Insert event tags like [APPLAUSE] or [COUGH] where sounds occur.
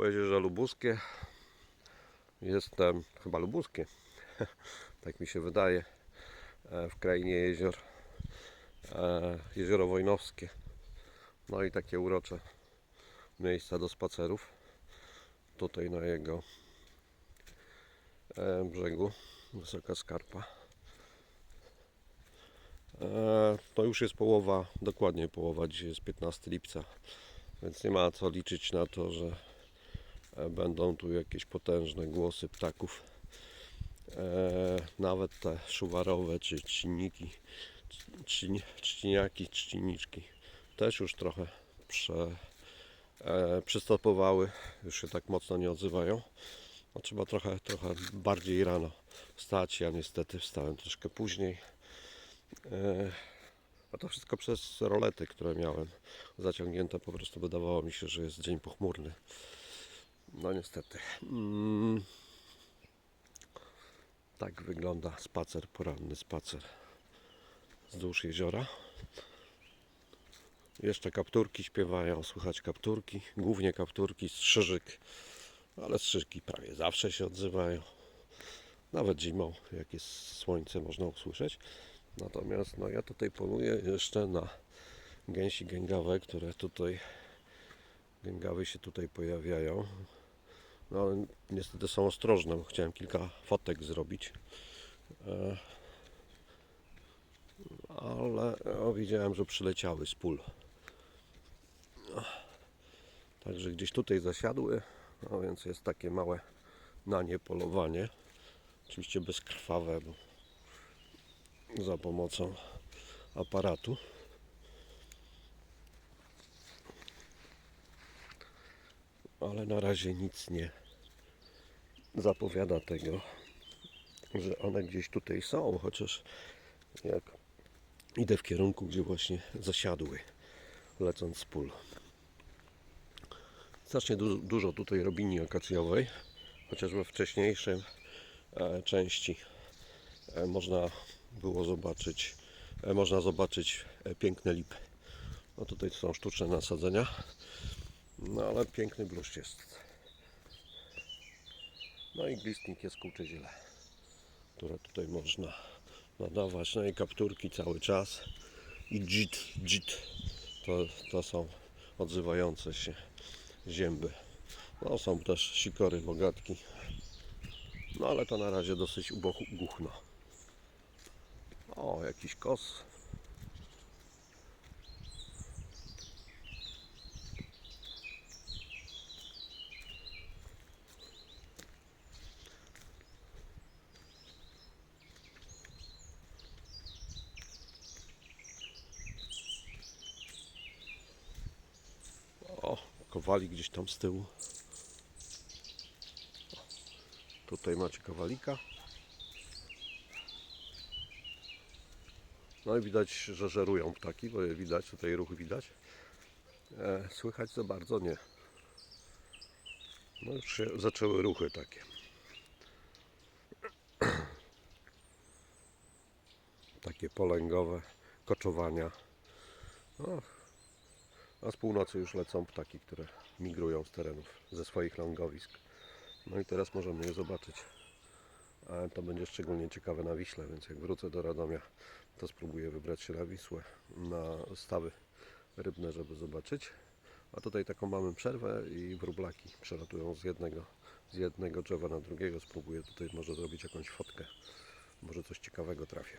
po jeziorze Lubuskie. Jestem chyba Lubuskie, [LAUGHS] tak mi się wydaje, e, w krainie jezior. E, Jezioro Wojnowskie. No i takie urocze miejsca do spacerów. Tutaj na jego e, brzegu wysoka skarpa. To już jest połowa, dokładnie połowa, dzisiaj jest 15 lipca, więc nie ma co liczyć na to, że będą tu jakieś potężne głosy ptaków. E, Nawet te szuwarowe czy trzciniki, trzcin- trzciniaki, trzciniczki też już trochę prze, e, przystopowały, już się tak mocno nie odzywają. No, trzeba trochę, trochę bardziej rano wstać. Ja niestety wstałem troszkę później. E, A to wszystko przez rolety, które miałem zaciągnięte. Po prostu wydawało mi się, że jest dzień pochmurny. No niestety. Mm. Tak wygląda spacer, poranny spacer wzdłuż jeziora. Jeszcze kapturki śpiewają, słychać kapturki, głównie kapturki, strzyżyk, ale strzyżki prawie zawsze się odzywają. Nawet zimą, jak jest słońce, można usłyszeć. Natomiast no, ja tutaj poluję jeszcze na gęsi gęgawe, które tutaj, gęgawy się tutaj pojawiają. No niestety są ostrożne, bo chciałem kilka fotek zrobić. E, ale o, widziałem, że przyleciały z pól. Także gdzieś tutaj zasiadły, no więc jest takie małe na nie polowanie. Oczywiście bezkrwawe, bo za pomocą aparatu. Ale na razie nic nie zapowiada tego, że one gdzieś tutaj są, chociaż jak idę w kierunku, gdzie właśnie zasiadły, lecąc z pól. Strasznie du- dużo tutaj robini akacjowej, chociaż we wcześniejszym e, części e, można było zobaczyć, e, można zobaczyć e, piękne lipy. No tutaj są sztuczne nasadzenia, no ale piękny bluszcz jest. No i glistnik jest kurcze ziele, które tutaj można nadawać. No i kapturki cały czas. I dzit, dzit. To, to są odzywające się zięby. No są też sikory, bogatki. No ale to na razie dosyć ubuchno. O, jakiś kos. O, kowali gdzieś tam z tyłu. Tutaj macie kowalika. No i widać, że żerują ptaki, bo je widać, tutaj ruch widać. E, słychać za bardzo nie. No już się zaczęły ruchy takie. Takie polęgowe, koczowania. A z północy już lecą ptaki, które migrują z terenów, ze swoich lągowisk. No i teraz możemy je zobaczyć. A to będzie szczególnie ciekawe na Wiśle, więc jak wrócę do Radomia, to spróbuję wybrać się na Wisłę, na stawy rybne, żeby zobaczyć. A tutaj taką mamy przerwę i wróblaki przelatują z jednego, z jednego drzewa na drugiego. Spróbuję tutaj może zrobić jakąś fotkę. Może coś ciekawego trafię.